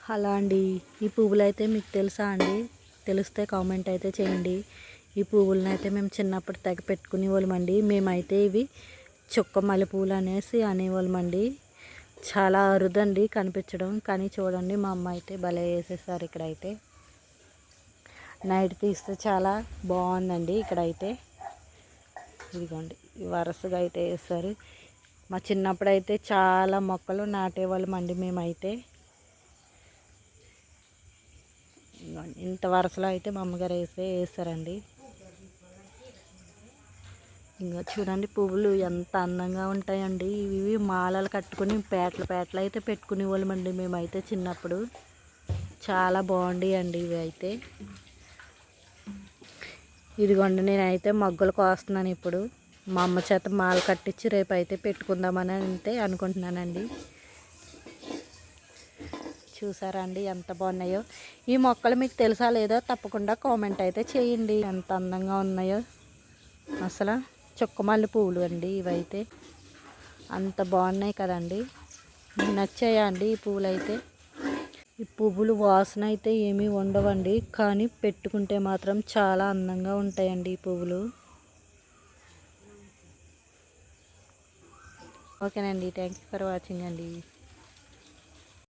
అలా అండి. ఈ పువ్వులు అయితే మీకు తెలుసా అండి? తెలిస్తే కామెంట్ అయితే చేయండి. ఈ పువ్వులను అయితే మేము చిన్నప్పుడు తెగ పెట్టుకునే వాళ్ళమండి మేమైతే ఇవి చుక్క మల్లె పువ్వులు అనేసి అనేవాళ్ళమండి చాలా అరుదండి కనిపించడం. కానీ చూడండి మా అమ్మ అయితే భలే వేసేసారు ఇక్కడైతే. నైట్ తీస్తే చాలా బాగుందండి ఇక్కడైతే. ఇదిగోండి వరుసగా అయితే వేస్తారు. మా చిన్నప్పుడు అయితే చాలా మొక్కలు నాటేవాళ్ళమండి మేమైతే ఇదిగోండి ఇంత వరుసలో అయితే మా అమ్మగారు వేసే వేస్తారండి. ఇంకా చూడండి పువ్వులు ఎంత అందంగా ఉంటాయండి. ఇవి మాలలు కట్టుకుని పేటలు పేటలు అయితే పెట్టుకునే వాళ్ళమండి మేమైతే చిన్నప్పుడు. చాలా బాగుండేయండి ఇవి అయితే. ఇదిగోండి నేనైతే మొగ్గలు కోస్తున్నాను ఇప్పుడు. మా అమ్మ చేత మాల కట్టించి రేపు అయితే పెట్టుకుందామని అయితే అనుకుంటున్నానండి. చూసారా అండి ఎంత బాగున్నాయో. ఈ మొక్కలు మీకు తెలుసా లేదో తప్పకుండా కామెంట్ అయితే చేయండి. ఎంత అందంగా ఉన్నాయో. అసలు చుక్కమల్లి పువ్వులు అండి ఇవైతే. అంత బాగున్నాయి కదండి. నచ్చాయా అండి ఈ పువ్వులు అయితే ఈ పువ్వులు వాసన అయితే ఏమీ ఉండవండి కానీ పెట్టుకుంటే మాత్రం చాలా అందంగా ఉంటాయండి ఈ పువ్వులు. ఓకేనండి థ్యాంక్ యూ ఫర్ వాచింగ్ అండి.